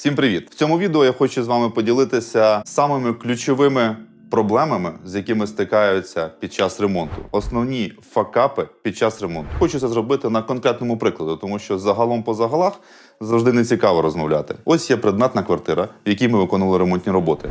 Всім привіт! В цьому відео я хочу з вами поділитися самими ключовими проблемами, з якими стикаються під час ремонту. Основні факапи під час ремонту. Хочу це зробити на конкретному прикладу, тому що загалом по загалах завжди не цікаво розмовляти. Ось є предметна квартира, в якій ми виконували ремонтні роботи.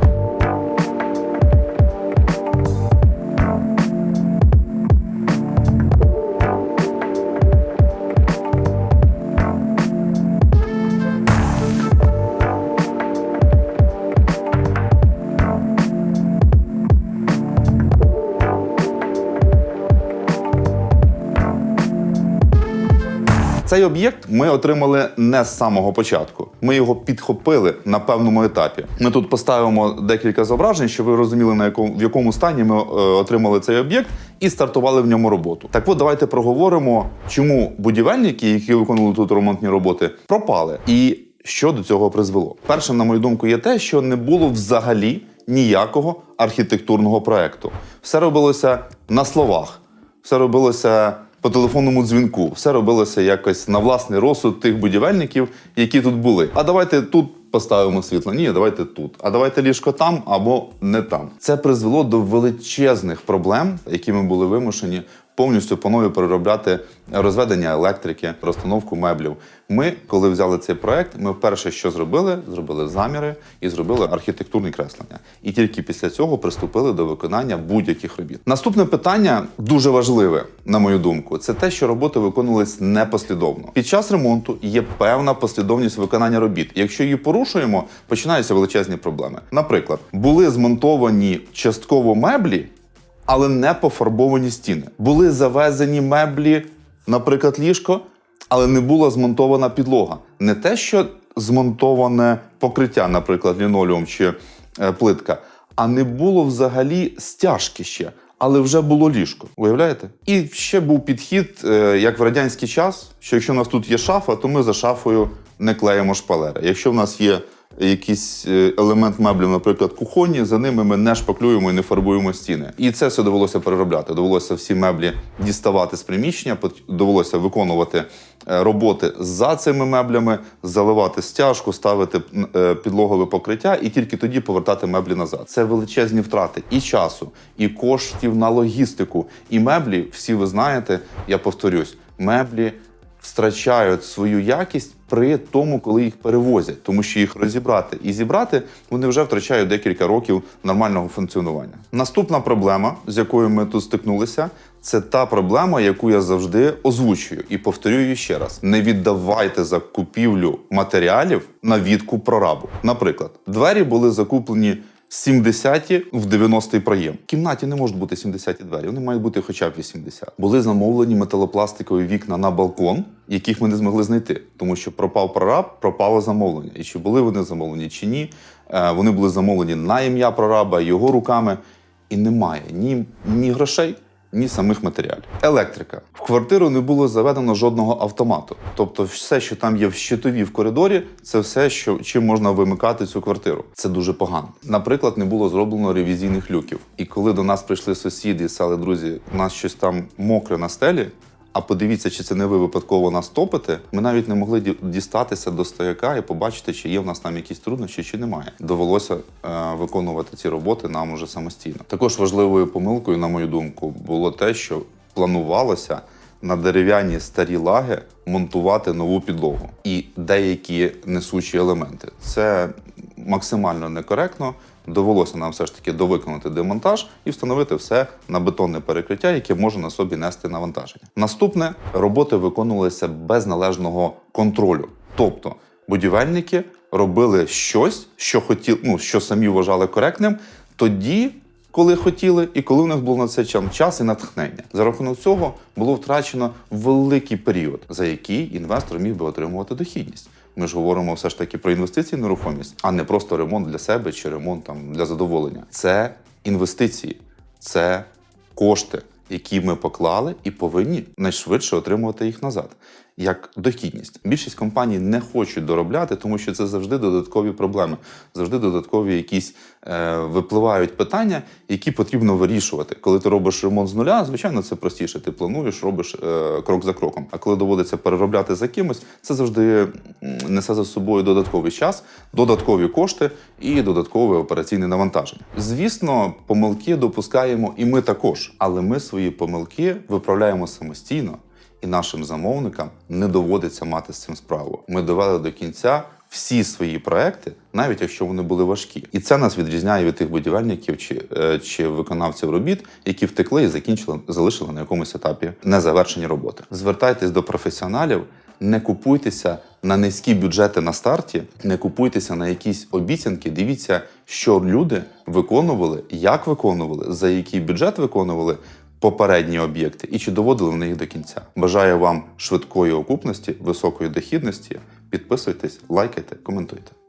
Цей об'єкт ми отримали не з самого початку. Ми його підхопили на певному етапі. Ми тут поставимо декілька зображень, щоб ви розуміли, на якому в якому стані ми е, отримали цей об'єкт і стартували в ньому роботу. Так от давайте проговоримо, чому будівельники, які виконували тут ремонтні роботи, пропали і що до цього призвело. Першим, на мою думку, є те, що не було взагалі ніякого архітектурного проекту. Все робилося на словах, все робилося по телефонному дзвінку. Все робилося якось на власний розсуд тих будівельників, які тут були. А давайте тут поставимо світло. Ні, давайте тут. А давайте ліжко там або не там. Це призвело до величезних проблем, які ми були вимушені повністю по нові переробляти розведення електрики, розстановку меблів. Ми, коли взяли цей проект, ми вперше що зробили? Зробили заміри і зробили архітектурні креслення. І тільки після цього приступили до виконання будь-яких робіт. Наступне питання дуже важливе, на мою думку, це те, що роботи виконувались непослідовно. Під час ремонту є певна послідовність виконання робіт. Якщо її порушуємо, починаються величезні проблеми. Наприклад, були змонтовані частково меблі, але не пофарбовані стіни. Були завезені меблі, наприклад, ліжко, але не була змонтована підлога. Не те, що змонтоване покриття, наприклад, лінолеум чи е, плитка, а не було взагалі стяжки ще. Але вже було ліжко, уявляєте? І ще був підхід, е, як в радянський час, що якщо у нас тут є шафа, то ми за шафою не клеїмо шпалери. Якщо в нас є якийсь е, елемент меблів, наприклад, кухонні, за ними ми не шпаклюємо і не фарбуємо стіни. І це все довелося переробляти. Довелося всі меблі діставати з приміщення, довелося виконувати е, роботи за цими меблями, заливати стяжку, ставити е, підлогове покриття і тільки тоді повертати меблі назад. Це величезні втрати і часу, і коштів на логістику. І меблі, всі ви знаєте, я повторюсь, меблі втрачають свою якість при тому, коли їх перевозять, тому що їх розібрати і зібрати вони вже втрачають декілька років нормального функціонування. Наступна проблема, з якою ми тут стикнулися, це та проблема, яку я завжди озвучую і повторюю ще раз: не віддавайте за купівлю матеріалів на відкуп прорабу. Наприклад, двері були закуплені 70-ті в 90-й проєм. В кімнаті не можуть бути 70-ті двері, вони мають бути хоча б 80. Були замовлені металопластикові вікна на балкон, яких ми не змогли знайти, тому що пропав прораб, пропало замовлення. І чи були вони замовлені, чи ні. Е, Вони були замовлені на ім'я прораба, його руками. І немає ні, ні грошей, ні самих матеріалів. Електрика. В квартиру не було заведено жодного автомату. Тобто, все, що там є в щитові в коридорі, це все, що чим можна вимикати цю квартиру. Це дуже погано. Наприклад, не було зроблено ревізійних люків. І коли до нас прийшли сусіди і сказали, друзі, у нас щось там мокре на стелі. А подивіться, чи це не ви випадково нас топите. Ми навіть не могли дістатися до стояка і побачити, чи є в нас там якісь труднощі, чи немає. Довелося е, виконувати ці роботи нам уже самостійно. Також важливою помилкою, на мою думку, було те, що планувалося на дерев'яні старі лаги монтувати нову підлогу і деякі несучі елементи. Це максимально некоректно. Довелося нам все ж таки довиконати демонтаж і встановити все на бетонне перекриття, яке може на собі нести навантаження. Наступне роботи виконувалися без належного контролю. Тобто будівельники робили щось, що хотіли, ну що самі вважали коректним, тоді, коли хотіли, і коли в них було на це час і натхнення. За рахунок цього було втрачено великий період, за який інвестор міг би отримувати дохідність. Ми ж говоримо все ж таки про інвестиції в нерухомість, а не просто ремонт для себе чи ремонт там для задоволення. Це інвестиції, це кошти, які ми поклали, і повинні найшвидше отримувати їх назад. Як дохідність. Більшість компаній не хочуть доробляти, тому що це завжди додаткові проблеми, завжди додаткові якісь е, випливають питання, які потрібно вирішувати. Коли ти робиш ремонт з нуля, звичайно, це простіше. Ти плануєш, робиш е, крок за кроком. А коли доводиться переробляти за кимось, це завжди несе за собою додатковий час, додаткові кошти і додаткове операційне навантаження. Звісно, помилки допускаємо і ми також, але ми свої помилки виправляємо самостійно, і нашим замовникам не доводиться мати з цим справу. Ми довели до кінця всі свої проекти, навіть якщо вони були важкі. І це нас відрізняє від тих будівельників чи, е, чи виконавців робіт, які втекли і закінчили, залишили на якомусь етапі незавершені роботи. Звертайтесь до професіоналів. Не купуйтеся на низькі бюджети на старті, не купуйтеся на якісь обіцянки. Дивіться, що люди виконували, як виконували, за який бюджет виконували попередні об'єкти і чи доводили вони їх до кінця. Бажаю вам швидкої окупності, високої дохідності. Підписуйтесь, лайкайте, коментуйте.